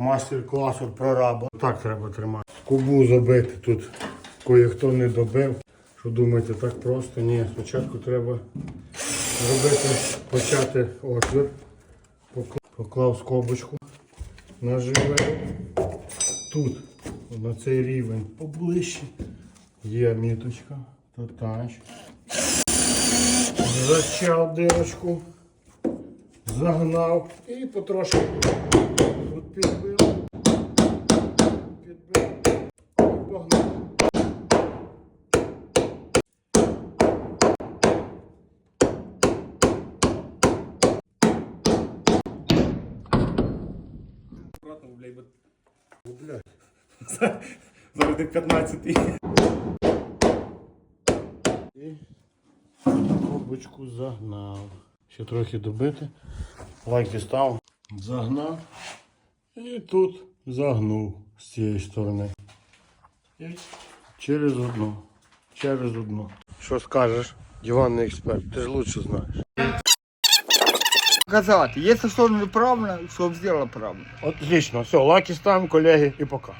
Мастер-клас від прораба. Так треба тримати. Кубу забити тут. Кое-хто не добив. Що думаєте, так просто? Ні, спочатку треба зробити, почати отвір. Поклав скобочку наживе. Тут, на цей рівень поближче. Є міточка. Тотач. Зачав дирочку. Загнав і потрошки тут підбив. Підбив. І погнав. Аккуратно, блядь, бо О, блядь. зараз де 15 І трубочку загнав. Ще трохи добити. Лайки став. Загнав. І тут загнув з цієї сторони. І через одну. Через одну. Що скажеш, диванний експерт, ти ж лучше знаєш. Казати, якщо що неправильно, щоб зробила правильно. Отлично, все, лаки ставимо, колеги, і пока.